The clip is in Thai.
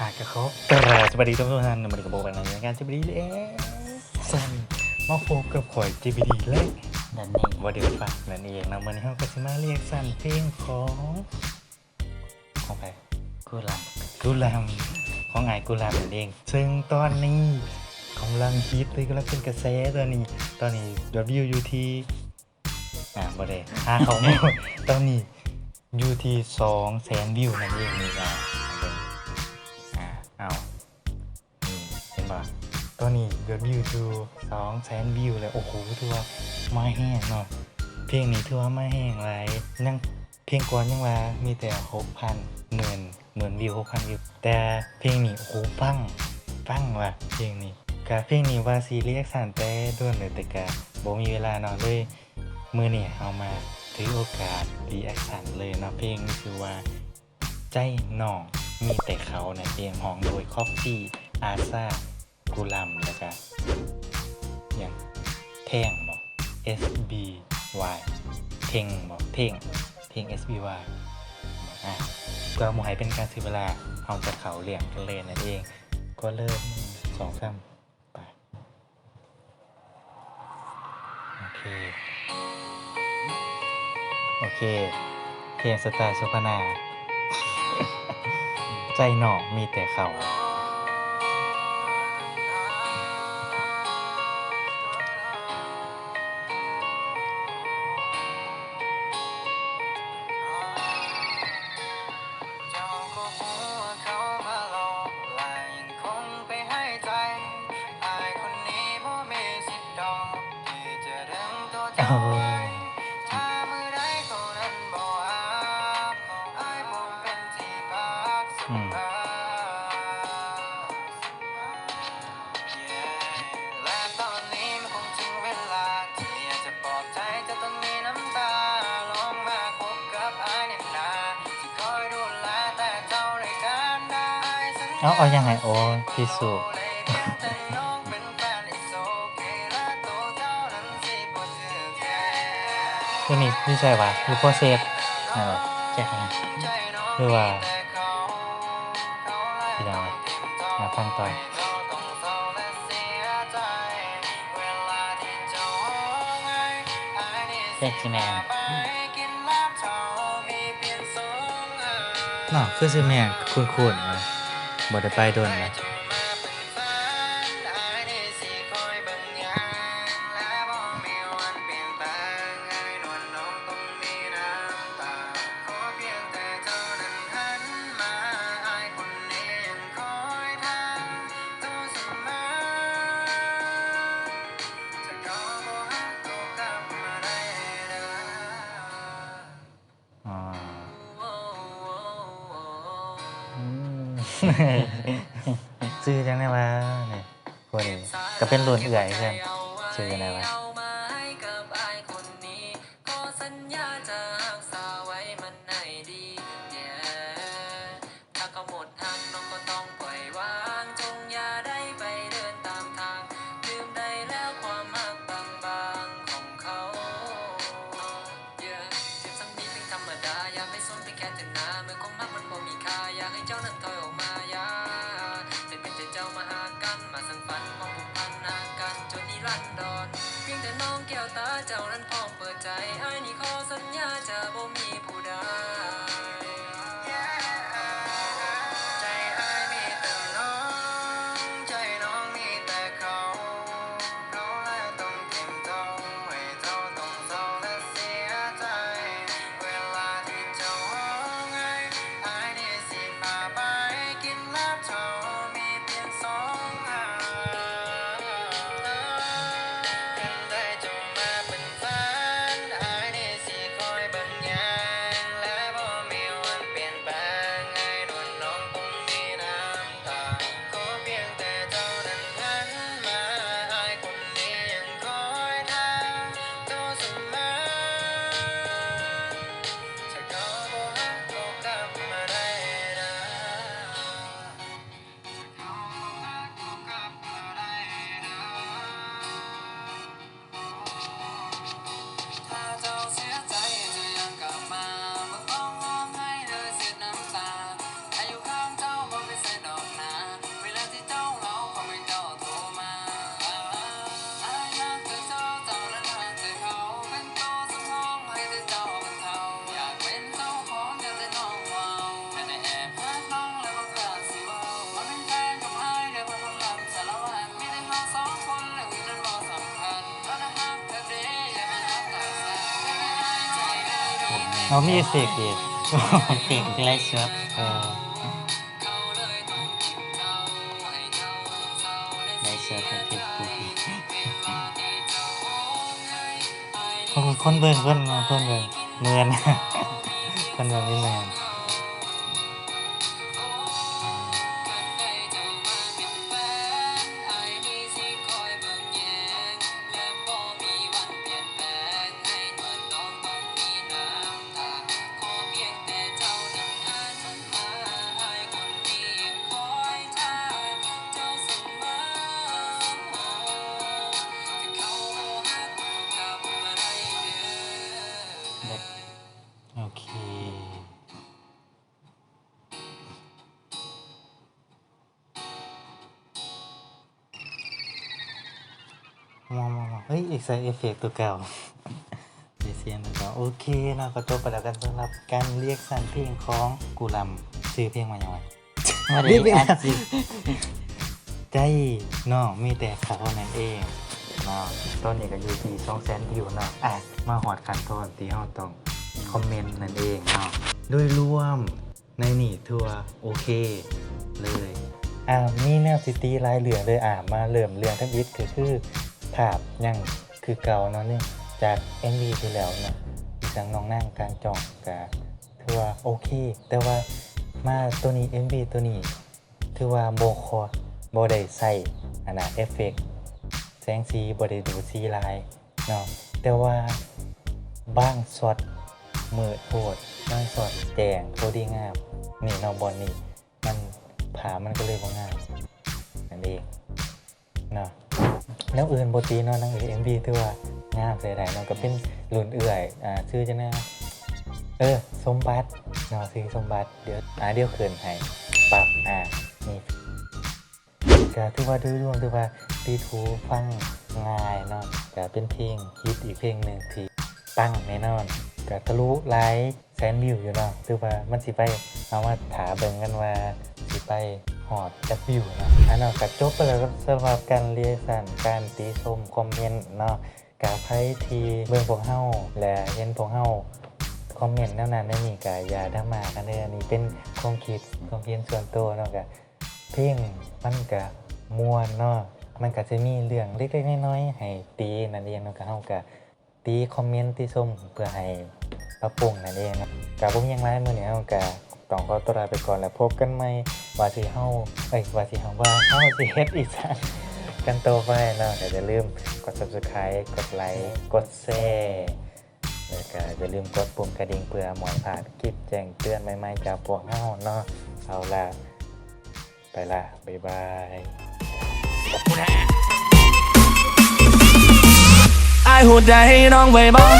อาจจะเขากราบสวัสดีทุกท่านมาดูกับโบกันในรายการจิบดีเลยสันมาโฟกับข่อยจิบดีเลยนั่นเองว่าเดี๋ยวฟังนั่นเองนะวันนี้เราก็จะมาเรียกสันเพลงของของใครกูหลังกุลามของไอ้กุลามนั่นเอง ซึ่งตอนนี้กำลังฮิตเลยกำลังเป็นกระแสตอนนี้ ตอนนี้ยอดวิวอยู่ที่อ่าบ่ได้หาเขาไม่หมดตอนนี้อยู่ที่สองแสนวิวนั่นเองนี่อะ นี่เห็นป่ะตอนนี้ยอดวิวดูสองแสนวิวเลย โอ้โหถือว่ามาแห้งเนาะเพลงนี้ถือว่ามาแห้งไรยังเพลงก่อนยังว่ามีแต่หกพันหมื่นหมื่นวิวหกพันวิว แต่เพลงนี้โอ้โหปังปังว่ะเพลงนี้กะเพลงนี้ว่าซีเรียกสันแต่ด้วนเลยแต่กะบ่มีเวลาเนาะเลยมือเนี่ยเอามาถือโอกาสรีแอคชั่นเลยเนาะเพลงนี้คือว่า ใจหน่องมีแต่เขาเนี่ยเพลงห้องโดยคอฟฟี่อาซา กุลัมแล้วก็อย่างแท่งบอก S B Y เท่งบอกเท่งเท่ง S B Y อะก็หมายเป็นการเสียเวลาเอาจากเขาเหลี่ยมกันเลยนั่นเอง ก็เริ่มสองสามไป โอเค โอเค เพลงสไตล์สุพนา ใจหนอกมีแต่เขา เจ้าอาเอายังไงโอ้พี่สุ ตัวนี้พี่ใช่ปะหรือพ่อเซฟนั่นแหละแจ็คนะหรือว่าพี่ดาวมาฟังต่อแจ็คซีแมนเนาะคือสิแม่คุ้นๆนะบ่ได้ไปโดนนะ ซื้อจังได้มาเนี่ยคนก็เป็นรุ่นเอื่อยเพื่อนซื้อจังได้มา นั้นร้อมเปิดใจอ้ายนี่ข เอามีเอฟเฟกต์อีกเอฟเฟกต์ไลฟ์สดเออไลฟ์สดในเฟซบุ๊กคนคนเบิ่งคนคนเบิ่งเมือนคนเบิ่งนี่เมือน แบบโอเค มองมองมองเฮ้ยอีกใส่เอฟเฟกต์ตัวเก่าเสียเสียงตัวเก่าโอเคเนาะก็จบไปแล้วกันสำหรับการเรียกสั่นเพลงของกูลำชื่อเพลงมาอย่างไรว่าได้อัดสิใจน้องมีแต่เขานั่นเอง เนาะตอนนี้ก็อยู่ที่ช่องแสนวิวเนาะอะมาหอดคันตอนที่เราต้องคอมเมนต์นั่นเองเนาะโดยรวมในนี่ทัวโอเคเลยอ่ามีแนวซิตี้ลายเหลืองเลยอ่ามาเริ่มเรื่องทั้งอิทคือคือภาพยังคือเก่าเนาะนี่จาก MV ที่แล้วเนาะอีสังน้องนั่งกางจองกับถือว่าโอเค แต่ว่ามาตัวนี้ MV ตัวนี้ถือว่าโบคอโบได้ใส่อันนะเอฟเฟกต์ แสงสีโบได้ดูสีลายเนาะแต่ว่าบางช็อตมืดโพดบางช็อตแจงโคดีงามนี่เนาะบอลนี่มันผามันก็เลยบ่งามนั่นเองเนาะแล้วอื่นบตีเนาะนังเอกเอ็มบีถือว่างามใส่ได้เนาะก็เป็นรุ่นเอื่อยอ่าชื่อจะน่าเออสมบัติเนาะซื้อสมบัติเดี๋ยวอ่าเดี๋ยวคืนให้ปรับอ่า ก็ถือว่าดยรวมถือว่าตีทูฟังง่ายเนาะก็เป็นเพลงฮิตอีกเพลงหนึ่งที่ปังแน่นอนก็ทะลุไลค์แสนวิวอยู่เนาะถือว่ามันสิไปเอามาถาเบิ่งกันว่าสิไปหอดจักวิวเนาะอันเนาะก็จบไปแล้วสำหรับการเรียนสันการตีชมคอมเมนต์เนาะกับใครที่เบิ่งพวกเฮาและเห็นพวกเฮาคอมเมนต์แนวนั้นแนวนี้ก็อย่าดามากันเด้ออันนี้เป็นความคิดความเห็นส่วนตัวเนาะก็เพลงมันก็ ม่วนเนาะมันก็จะมีเรื่องเล็กๆน้อยๆให้ตีนั่นเองเนาะก็เฮาก็ตีคอมเมนต์ตีชมเพื่อให้ปรับปรุงนั่นเองนะก็บ่มีหยังหลายมื้อนี้เฮาก็ต้องขอตัวลาไปก่อนแล้วพบกันใหม่ว่าสิเฮาเอ้ยว่าสิเฮาว่าเฮาสิเฮ็ดอีสานกันต่อไปเนาะก็อย่าลืมกด Subscribe กดไลค์กดแชร์แล้วก็อย่าลืมกดปุ่มกระดิ่งเพื่อหมวยผ่านคลิปแจ้งเตือนใหม่ๆจากพวกเฮาเนาะเอาล่ะไปละบ๊ายบาย ไอ้หัวใจน้องไว้บ้าง